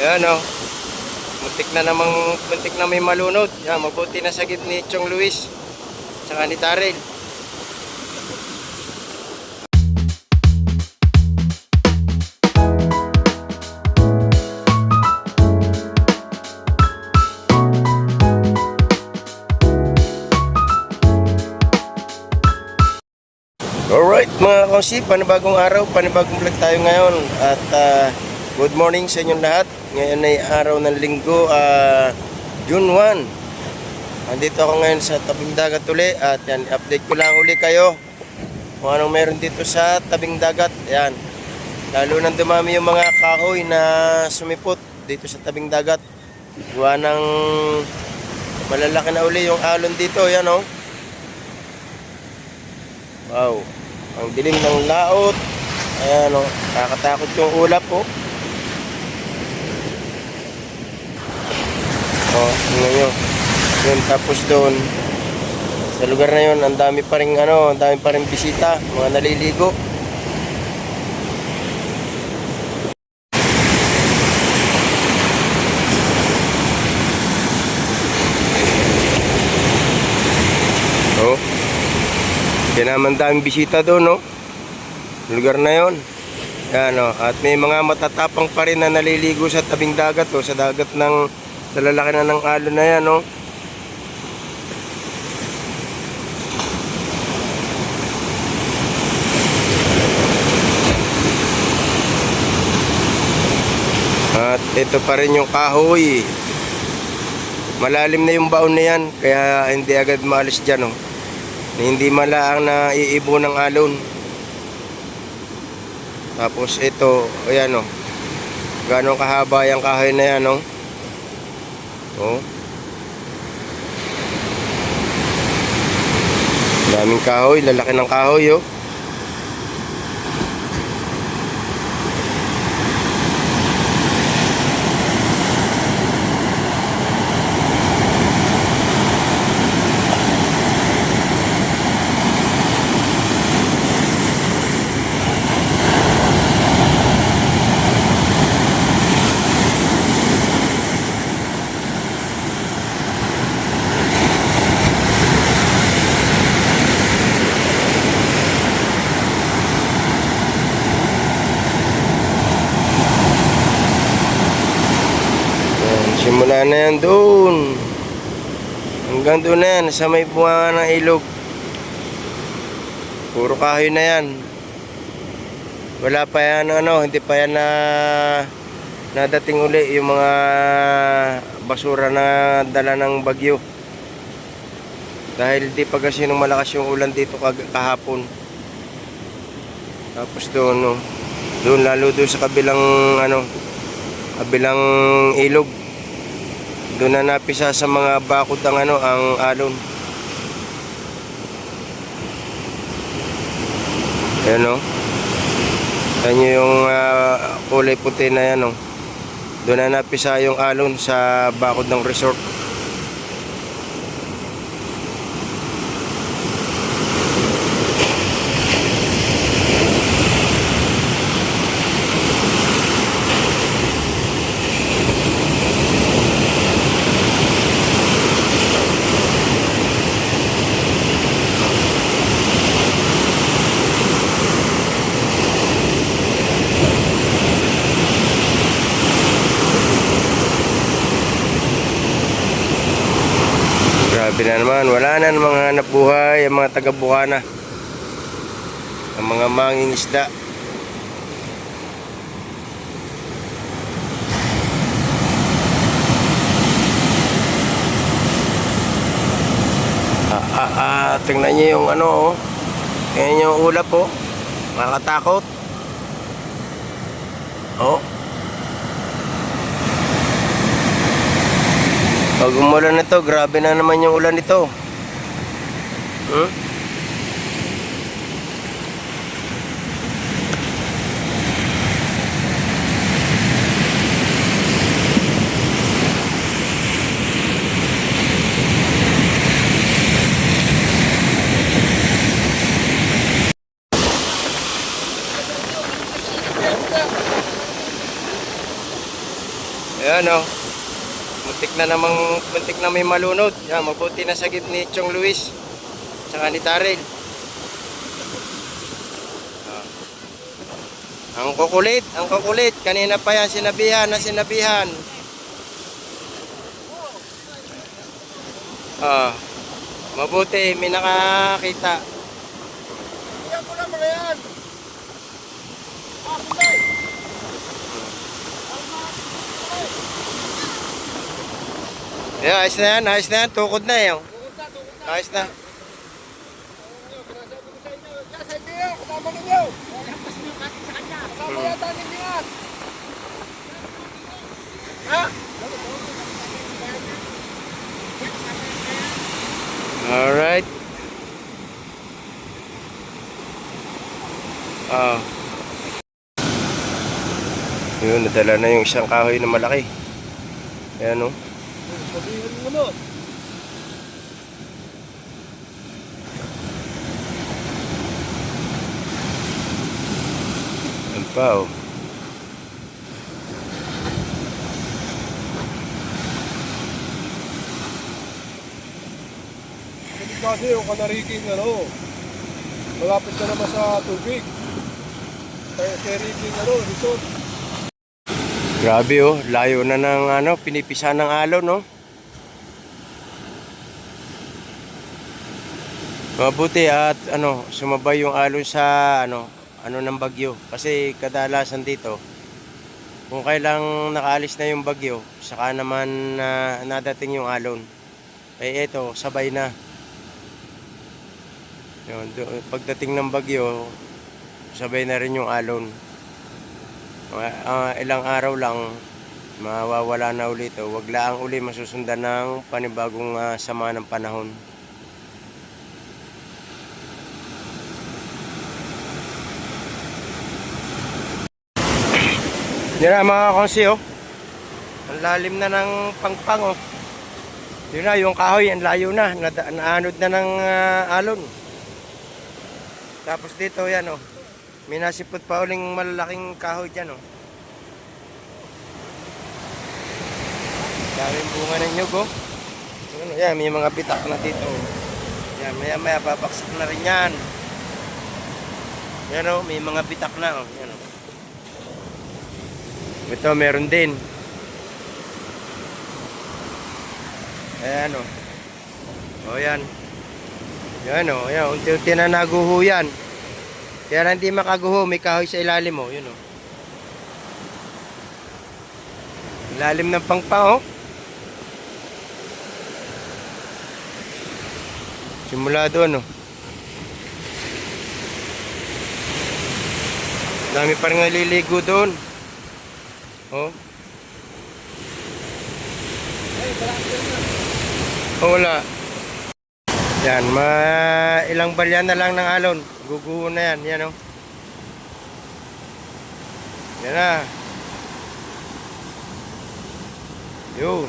Ayan o. Muntik na namang, muntik na may malunod. Yan, mabuti na sa ni Chong Luis. Tsaka ni Taril. Alright mga kausi, panibagong araw, panibagong vlog tayo ngayon at ah, good morning sa inyong lahat. Ngayon ay araw ng linggo, ah, June 1. Andito ako ngayon sa tabing dagat uli at yan, update ko lang uli kayo kung anong meron dito sa tabing dagat. Yan. Lalo nang dumami yung mga kahoy na sumipot dito sa tabing dagat. Gawa ng malalaki na uli yung alon dito, yan oh. Wow. Ang dilim ng laot. Ayan o. Kakatakot yung ulap po. O, tingnan nyo. Yun, tapos doon. Sa lugar na yun, ang dami pa rin ano, ang dami pa rin bisita. Mga naliligo. Oh. Kaya naman daming bisita doon, no? Lugar na yon. Yan, no? At may mga matatapang pa rin na naliligo sa tabing dagat, o sa dagat ng, sa lalaki na ng alon na yan, no? At ito pa rin yung kahoy. Malalim na yung baon na yan, kaya hindi agad maalis dyan, no? na hindi malaang na iibo ng alon. Tapos ito, ayan o. Gano'ng kahaba yung kahoy na yan o. Oh. Daming kahoy, lalaki ng kahoy oh. Simula na yan doon. Hanggang doon na yan, sa may bunga ng ilog. Puro kahoy na yan. Wala pa yan, ano, hindi pa yan na nadating uli yung mga basura na dala ng bagyo. Dahil di pa kasi nung malakas yung ulan dito kahapon. Tapos doon, no, doon lalo doon sa kabilang, ano, kabilang ilog. Doon na napisa sa mga bakod ang ano, ang alon. Ayan o. Yan yung ah, kulay puti na yan o. Doon na napisa yung alon sa bakod ng resort. Grabe na naman. Wala na namang hanap buhay ang mga taga-Bukana. Ang mga manging isda. Ah, ah, ah, tingnan niyo yung ano, oh. Tingnan yung ulap, oh. Makakatakot. Oh. Pag umulan na to, grabe na naman yung ulan nito. Hmm? Ayan o. Oh. Muntik na namang, muntik na may malunod. Yan, mabuti na sagip ni Chong Luis. Tsaka ni Taril. Ah. Ang kukulit, ang kukulit. Kanina pa yan sinabihan na sinabihan. Ah. Mabuti, may nakakita. Iyan ko na mga yan. Ah, Yeah, ayos na yan, ayos na yan. Tukod na yun. Tukod na. Ayos na. Ha? Alright. Ah. Yun, nadala na yung isang kahoy na malaki. Ayan oh. o. Sabihin mo naman. Yan pa oh. Hindi kasi yung kanariking ano, malapit na naman sa tubig. Kaya kanariking ano, resort. Grabe oh, layo na ng ano, pinipisa ng alon no. Mabuti at ano, sumabay yung alon sa ano, ano ng bagyo. Kasi kadalasan dito, kung kailang nakaalis na yung bagyo, saka naman na nadating yung alon. Eh eto, sabay na. Yun, pagdating ng bagyo, sabay na rin yung alon. Ah, ilang araw lang mawawala na ulit ito. Wag lang uli masusundan ng panibagong ah, sama ng panahon. Yan na mga konsi oh. Ang lalim na ng pangpang oh. Yun na, yung kahoy, ang layo na. Nada, naanod na ng ah, alon. Tapos dito yan oh. May nasipot pa uling malalaking kahoy dyan oh. Daming bunga ng nyug oh. Ano, yan, may mga bitak na dito. oh. Yan, maya maya babaksak na rin yan. Yan oh, may mga bitak na oh. Yan oh. Ito, meron din. Ayan o. O yan. Yan o. Yan. Unti-unti na naguho yan. Kaya hindi makaguho. May kahoy sa ilalim o. Yun o. Ilalim ng pangpang o. Simula doon o. Dami pa rin naliligo doon. Oh. Oh, wala. Yan, ma ilang balyan na lang ng alon. Guguho na yan, yan oh. Yan na. Yun.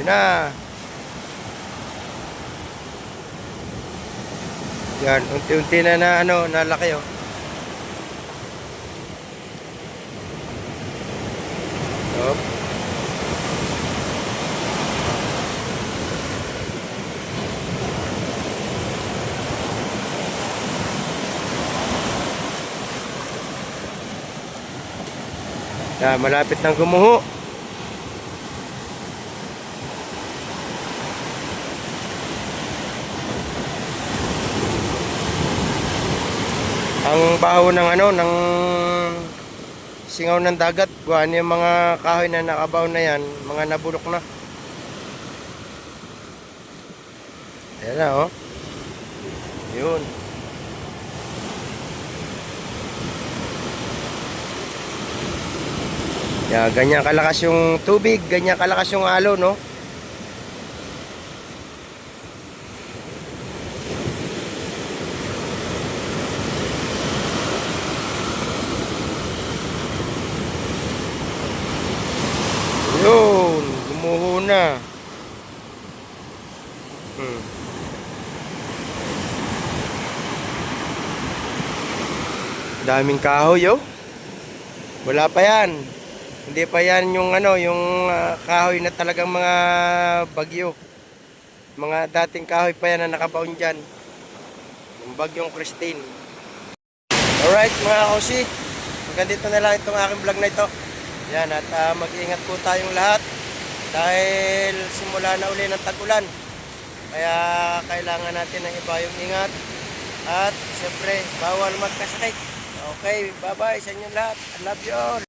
Yan na. Yan, unti-unti na na ano, nalaki oh. Oh. Yan, malapit nang gumuho. Ang baho ng ano, ng singaw ng dagat, buwan yung mga kahoy na nakabaw na yan, mga nabulok na. Ayan na, oh. Yun. Yeah, ganyan kalakas yung tubig, ganyan kalakas yung alo, no? Yun, gumuho na. Hmm. Daming kahoy, oh. Wala pa yan. Hindi pa yan yung ano, yung ah, kahoy na talagang mga bagyo. Mga dating kahoy pa yan na nakabaon dyan. Yung bagyong Christine. Alright mga kausi, hanggang dito na lang itong aking vlog na ito. Yan, at ah, mag-ingat po tayong lahat dahil simula na uli ng tag-ulan. Kaya kailangan natin ng iba yung ingat at siyempre bawal magkasakit. Okay, bye-bye sa inyo lahat. I love you all.